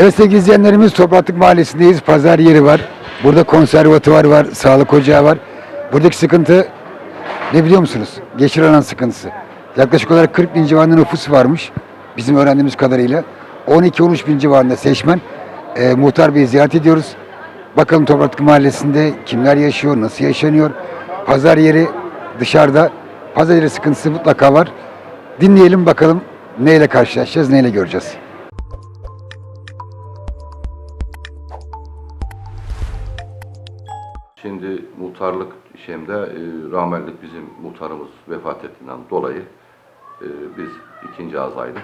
Evet sevgili izleyenlerimiz Topraklık Mahallesi'ndeyiz. Pazar yeri var. Burada konservatuvar var, sağlık ocağı var. Buradaki sıkıntı ne biliyor musunuz? Geçir alan sıkıntısı. Yaklaşık olarak 40 bin civarında nüfus varmış. Bizim öğrendiğimiz kadarıyla. 12-13 bin civarında seçmen. Ee, muhtar Bey'i ziyaret ediyoruz. Bakalım Topraklık Mahallesi'nde kimler yaşıyor, nasıl yaşanıyor? Pazar yeri dışarıda. Pazar yeri sıkıntısı mutlaka var. Dinleyelim bakalım neyle karşılaşacağız, neyle göreceğiz. Şimdi muhtarlık şeyimde e, rahmetlik bizim muhtarımız vefat ettiğinden dolayı e, biz ikinci azaylı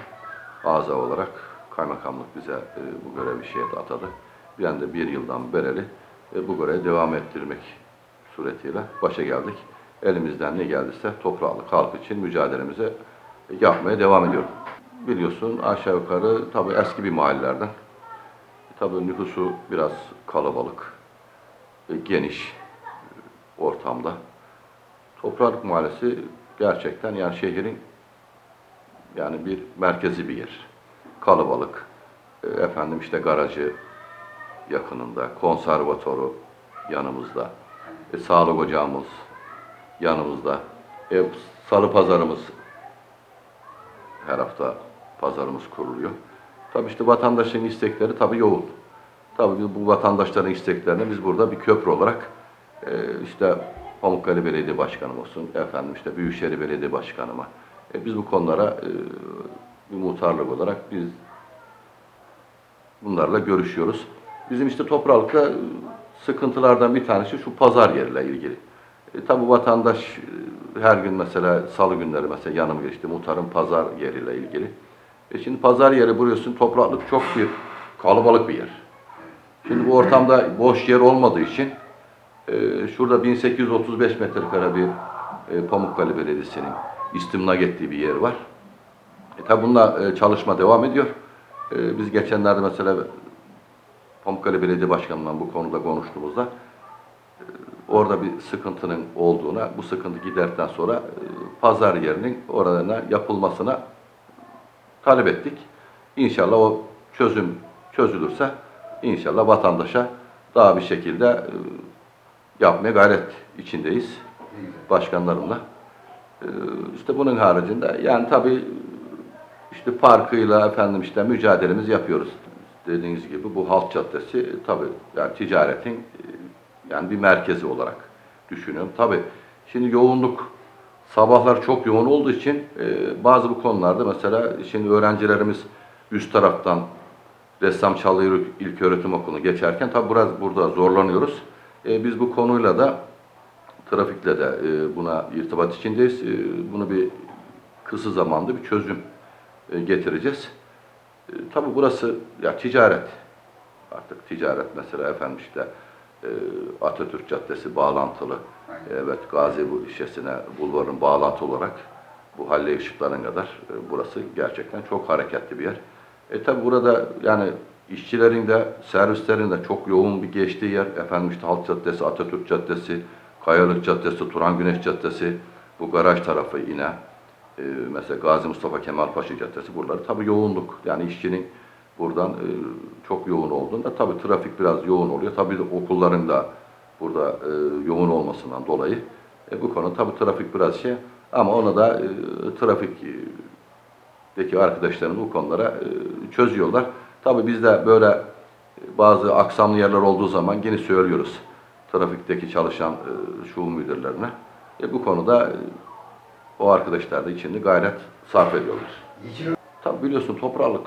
aza olarak kaymakamlık bize e, bu görevi şeye atadı. Bir anda bir yıldan bereli e, bu görevi devam ettirmek suretiyle başa geldik. Elimizden ne geldiyse toprağlık halk için mücadelemize yapmaya devam ediyoruz. Biliyorsun aşağı yukarı tabii eski bir mahallelerden. Tabii nüfusu biraz kalabalık geniş ortamda. Toprak Mahallesi gerçekten yani şehrin yani bir merkezi bir yer. Kalabalık. E, Efendim işte garajı yakınında, konservatoru yanımızda, e, sağlık ocağımız yanımızda, e, salı pazarımız her hafta pazarımız kuruluyor. Tabii işte vatandaşın istekleri tabii yoğun. Tabii biz bu vatandaşların isteklerini biz burada bir köprü olarak e, işte Pamukkale Belediye Başkanım olsun, efendim işte Büyükşehir Belediye Başkanıma. E, biz bu konulara e, bir muhtarlık olarak biz bunlarla görüşüyoruz. Bizim işte toprakta e, sıkıntılardan bir tanesi şu pazar yeriyle ilgili. E, tabii vatandaş e, her gün mesela salı günleri mesela yanım geçti muhtarın pazar yeriyle ilgili. E şimdi pazar yeri biliyorsun topraklık çok bir kalabalık bir yer. Şimdi bu ortamda boş yer olmadığı için e, şurada 1835 metrekare bir e, Pamukkale Belediyesi'nin istimlak ettiği bir yer var. E, tabi bununla e, çalışma devam ediyor. E, biz geçenlerde mesela Pamukkale Belediye Başkanı'ndan bu konuda konuştuğumuzda e, orada bir sıkıntının olduğuna, bu sıkıntı giderdikten sonra e, pazar yerinin orada yapılmasına talep ettik. İnşallah o çözüm çözülürse inşallah vatandaşa daha bir şekilde e, yapmaya gayret içindeyiz başkanlarımla. E, işte bunun haricinde yani tabii işte parkıyla efendim işte mücadelemizi yapıyoruz. Dediğiniz gibi bu halk caddesi e, tabii yani ticaretin e, yani bir merkezi olarak düşünüyorum. Tabii şimdi yoğunluk sabahlar çok yoğun olduğu için bazı bu konularda mesela şimdi öğrencilerimiz üst taraftan Ressam Çalıyır İlköğretim Okulu'nu geçerken tabi biraz burada zorlanıyoruz. E, biz bu konuyla da trafikle de e, buna irtibat içindeyiz. E, bunu bir kısa zamanda bir çözüm e, getireceğiz. E, tabi burası ya ticaret. Artık ticaret mesela efendim işte e, Atatürk Caddesi bağlantılı. Evet Gazi bu ilçesine bulvarın bağlantı olarak bu halle ışıklarına kadar e, burası gerçekten çok hareketli bir yer. E tabi burada yani işçilerin de servislerin de çok yoğun bir geçtiği yer. Efendim işte Halk Caddesi, Atatürk Caddesi, Kayalık Caddesi, Turan Güneş Caddesi, bu garaj tarafı yine. E, mesela Gazi Mustafa Kemal Paşa Caddesi buraları tabi yoğunluk. Yani işçinin buradan e, çok yoğun olduğunda tabi trafik biraz yoğun oluyor. Tabi okulların da burada e, yoğun olmasından dolayı e, bu konu tabi trafik biraz şey ama ona da e, trafik e, deki arkadaşlarımız bu konulara e, çözüyorlar. Tabii biz de böyle e, bazı aksamlı yerler olduğu zaman yine söylüyoruz trafikteki çalışan e, şube müdürlerine. E, bu konuda e, o arkadaşlar da içinde gayret sarf ediyorlar. Tabii biliyorsun toprağlık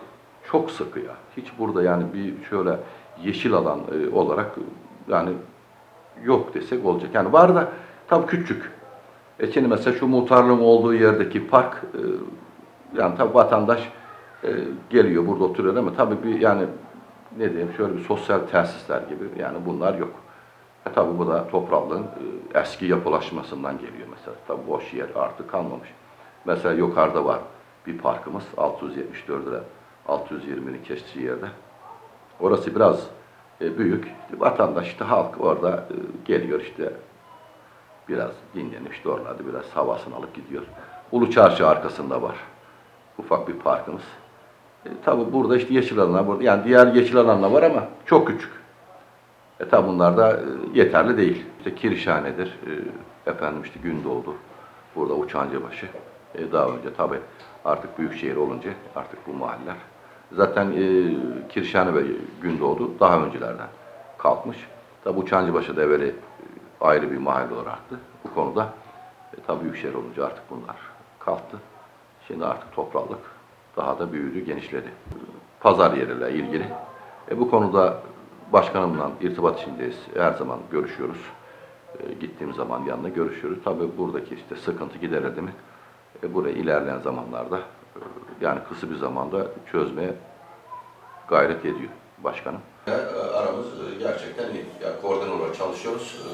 çok sıkı ya. Hiç burada yani bir şöyle yeşil alan olarak yani yok desek olacak. Yani var da tabii küçük. E şimdi mesela şu muhtarlığın olduğu yerdeki park yani tabii vatandaş e, geliyor burada oturuyor ama tabii bir yani ne diyeyim şöyle bir sosyal tesisler gibi yani bunlar yok. E tabii bu da toprağlığın e, eski yapılaşmasından geliyor mesela. Tabii boş yer artık kalmamış. Mesela yukarıda var bir parkımız 674 lira 620'nin geçtiği yerde. Orası biraz e, büyük. Vatandaş işte halk orada e, geliyor işte biraz dinlenip işte oralarda biraz havasını alıp gidiyor. Ulu Çarşı arkasında var ufak bir parkımız. E, tabii burada işte yeşil alanlar, burada, yani diğer yeşil alanlar var ama çok küçük. E tabi bunlar da e, yeterli değil. İşte Kirişhane'dir, e, efendim işte Gündoğdu, burada Uçancıbaşı. E, daha önce tabi artık büyük şehir olunca artık bu mahalleler. Zaten e, Kirişhane ve Gündoğdu daha öncelerden kalkmış. Tabi Uçancıbaşı da evveli e, ayrı bir mahalle olaraktı bu konuda. E, tabi büyük şehir olunca artık bunlar kalktı. Şimdi artık toprağlık daha da büyüdü, genişledi. Pazar yeriyle ilgili. E, bu konuda başkanımla irtibat içindeyiz. Her zaman görüşüyoruz. E, gittiğim zaman yanına görüşüyoruz. Tabii buradaki işte sıkıntı giderildi mi? E, burayı ilerleyen zamanlarda e, yani kısa bir zamanda çözmeye gayret ediyor başkanım. Aramız e, gerçekten iyi. Yani koordine olarak çalışıyoruz. E,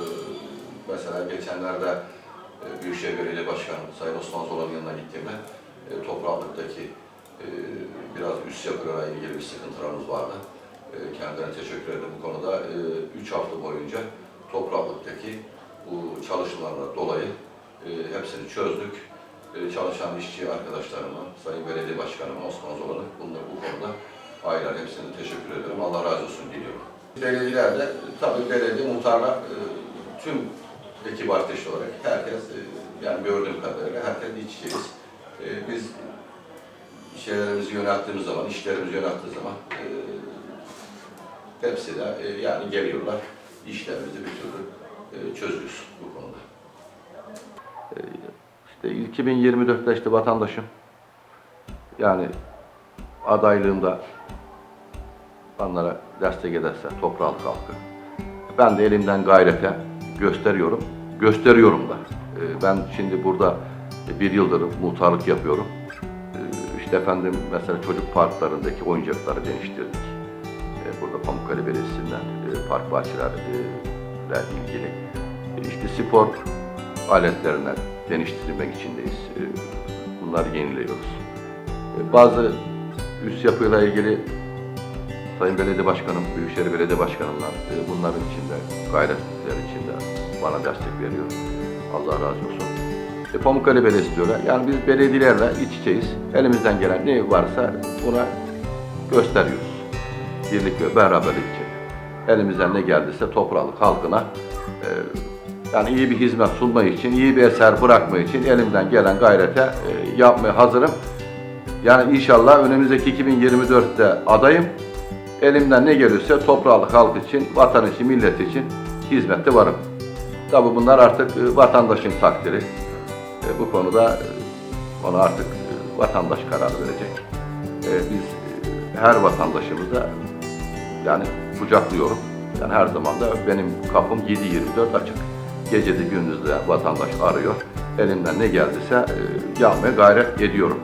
Mesela geçenlerde e, Büyükşehir Belediye Başkanı Sayın Osman Zolan'ın yanına gittiğimde e, topraklıktaki e, biraz üst yapılarla ilgili bir sıkıntılarımız vardı. E, Kendilerine teşekkür ederim bu konuda. 3 hafta boyunca topraklıktaki bu çalışmalarla dolayı e, hepsini çözdük. E, Çalışan işçi arkadaşlarıma, Sayın Belediye Başkanıma Osman Zolan'ı bunlar bu konuda ayrı hepsine teşekkür ederim. Allah razı olsun diliyorum. Belediyelerde tabii belediye muhtarlar e, tüm ekip arkadaşı olarak herkes e, yani gördüğüm kadarıyla herkes iç içeyiz. E, Biz şeylerimizi yönelttiğimiz zaman, işlerimizi yönelttiğimiz zaman e, hepsi de e, yani geliyorlar. işlerimizi bir türlü e, çözüyoruz bu konuda. E, işte 2024'te işte vatandaşım yani adaylığımda onlara destek ederse toprağı halkı. Ben de elimden gayrete gösteriyorum. Gösteriyorum da. Ee, Ben şimdi burada bir yıldır muhtarlık yapıyorum. Ee, İşte efendim mesela çocuk parklarındaki oyuncakları değiştirdik. Ee, Burada Pamukkale Belediyesi'nden e, park bahçelerle ilgili. E, İşte spor aletlerini değiştirmek içindeyiz. Bunları yeniliyoruz. Bazı üst yapıyla ilgili Sayın Belediye Başkanım, Büyükşehir Belediye Başkanımla e, bunların içinde, gayretler içinde bana destek veriyor. Allah razı olsun. E, Pamukkale Belediyesi diyorlar. Yani biz belediyelerle iç içeyiz. Elimizden gelen ne varsa buna gösteriyoruz. Birlik ve beraberlik için. Elimizden ne geldiyse toprağlık halkına e, yani iyi bir hizmet sunmayı için, iyi bir eser bırakmayı için elimden gelen gayrete e, yapmaya hazırım. Yani inşallah önümüzdeki 2024'te adayım. Elimden ne gelirse toprağlık halk için, vatan için, millet için hizmette varım. Tabi bunlar artık e, vatandaşın takdiri. Bu konuda e, ona artık e, vatandaş karar verecek. E, biz her vatandaşımıza yani kucaklıyorum. Yani her zaman da benim kapım 7-24 açık. Gece de gündüz de vatandaş arıyor. Elimden ne geldiyse yapmaya gayret ediyorum.